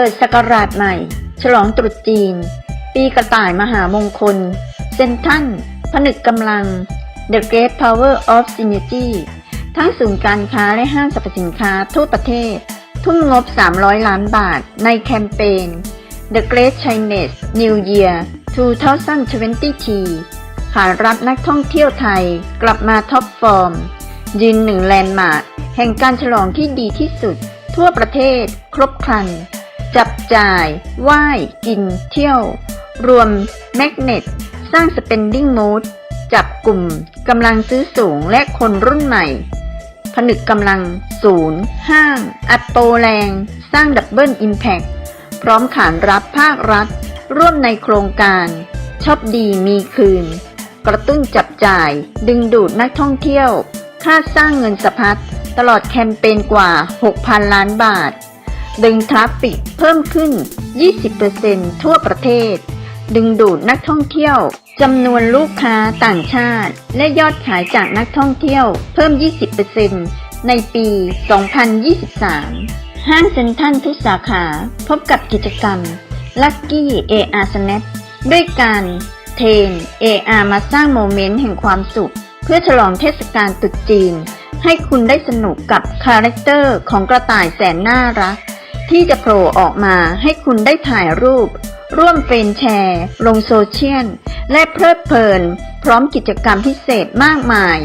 ปิดสกราชใหม่ ฉลองตรุษจีน ปีกระต่ายมหามงคล เซนทันผนึกกำลัง The Great Power of Synergy ทั้งศูนย์การค้าและห้างสรรพสินค้าทั่วประเทศ ทุ่มงบ 300 ล้านบาทในแคมเปญ The Great Chinese New Year 2020ขานรับนักท่องเที่ยวไทยกลับมาท็อปฟอร์ม ยืนหนึ่งแลนด์มาร์คแห่งการฉลองที่ดีที่สุด ทั่วประเทศครบครัน จับจ่าย ไหว้ กิน เที่ยว รวมแมกเนตสร้าง spending mood จับกลุ่มกำลังซื้อสูงและคนรุ่นใหม่ ผนึกกำลังศูนย์ห้าง อัดโปรแรง สร้างดับเบิลอิมแพ t พร้อมขานรับภาครัฐ ร่วมในโครงการชอปดีมีคืน กระตุ้นจับจ่าย ดึงดูดนักท่องเที่ยวคาดสร้างเงินสะพัดตลอดแคมเปญกว่า 6,000 ล้านบาท ดึงทราฟฟิกเพิ่มขึ้น 20%ทั่วประเทศ ดึงดูดนักท่องเที่ยวจำนวนลูกค้าต่างชาติ และยอดขายจากนักท่องเที่ยวเพิ่ม 20%ในปี 2023 ห้างเซ็นทรัลทุกสาขาพบกับกิจกรรม Lucky AR Snap ด้วยการเทรน AR มาสร้างโมเมนต์แห่งความสุข เพื่อฉลองเทศกาลตรุษจีน ให้คุณได้สนุกกับคาแรคเตอร์ของกระต่ายแสนน่ารัก ที่จะโผล่ออกมาให้คุณได้ถ่ายรูป ร่วมเฟรนแชร์ ลงโซเชียล และเพลิดเพลิน พร้อมกิจกรรมพิเศษมากมาย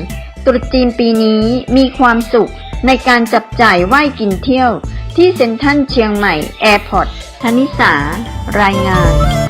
ตรุษจีนปีนี้มีความสุขในการจับจ่ายไหว้กินเที่ยว ที่เซ็นทรัลเชียงใหม่ แอร์พอร์ตธนิสารายงาน